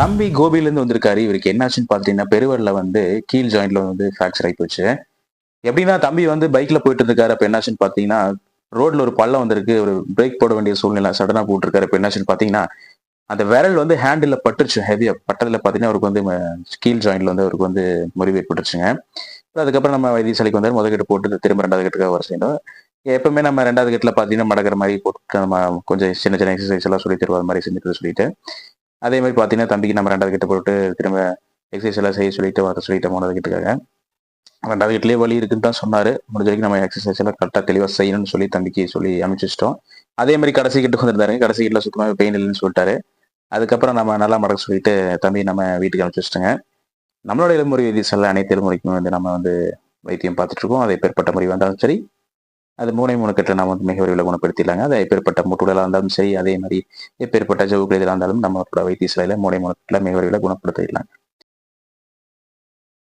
தம்பி கோபிலேருந்து வந்திருக்காரு. இவருக்கு என்னாச்சுன்னு பார்த்தீங்கன்னா பெருவரில் வந்து கீழ் ஜாயிண்ட்ல வந்து ஃப்ராக்சர் ஆகி போச்சு. எப்படின்னா தம்பி வந்து பைக்ல போயிட்டு இருக்காரு. அப்ப என்னாச்சுன்னு பார்த்தீங்கன்னா ரோட்ல ஒரு பள்ளம் வந்திருக்கு. ஒரு பிரேக் போட வேண்டிய சூழ்நிலை சடனா போட்டிருக்காரு. இப்போ என்னாச்சுன்னு பார்த்தீங்கன்னா அந்த விரல் வந்து ஹேண்டில் பட்டுருச்சு ஹெவியா பட்டதில் பார்த்தீங்கன்னா அவருக்கு வந்து கீழ் ஜாயிண்ட்ல வந்து அவருக்கு வந்து முறிவு ஏற்பட்டுருச்சுங்க. அப்புறம் அதுக்கப்புறம் நம்ம வைத்தியசாலைக்கு வந்து முதல் கட்டு போட்டு திரும்ப ரெண்டாவது கட்டுக்காக வர செய்யணும். எப்பவுமே நம்ம ரெண்டாவது கட்டில் பார்த்தீங்கன்னா மடக்கிற மாதிரி போட்டு நம்ம கொஞ்சம் சின்ன சின்ன எக்ஸசைஸ் எல்லாம் சொல்லி தருவோம் அது மாதிரி செஞ்சுட்டு சொல்லிட்டு. அதே மாதிரி பார்த்தீங்கன்னா தம்பிக்கு நம்ம ரெண்டாவது கிட்ட போட்டு திரும்ப எக்ஸசைஸ் எல்லாம் செய்ய சொல்லிட்டு வர சொல்லிட்டு மூணாவது கிட்டக்காக. ரெண்டாவது கட்டுலேயே வழி இருக்குன்னு தான் சொன்னாரு. முடிஞ்ச வரைக்கும் நம்ம எக்ஸசைஸ் எல்லாம் கரெக்டாக தெளிவாக செய்யணும்னு சொல்லி தம்பிக்கு சொல்லி அமைச்சிச்சிட்டோம் அதே மாதிரி கடைசி கிட்ட வந்திருந்தாரு. கடைசி கிட்ட சுத்தமாக பெயின் இல்லைன்னு சொல்லிட்டாரு. அதுக்கப்புறம் நம்ம நல்லா மடக்க சொல்லிட்டு தம்பி நம்ம வீட்டுக்கு அனுப்பிச்சு வச்சிட்டோங்க. நம்மளோட வீதி செல்ல அனைத்து எலும்புறைக்கும் வந்து நம்ம வந்து வைத்தியம் பார்த்துட்டு இருக்கோம். அது முறை வந்தாலும் சரி அது மூணை மூணு கட்ட நம்ம வந்து மிக விரைவில் குணப்படுத்திடலாங்க. அது எப்பேற்பட்ட முட்டுடலாக இருந்தாலும் சரி அதே மாதிரி எப்பேற்பட்ட ஜவுக்கள் இதெல்லாம் இருந்தாலும் நம்மளோட வைத்தியசாலையில் மூளை மூணு கட்டில் மிக விரைவில் குணப்படுத்திடலாம்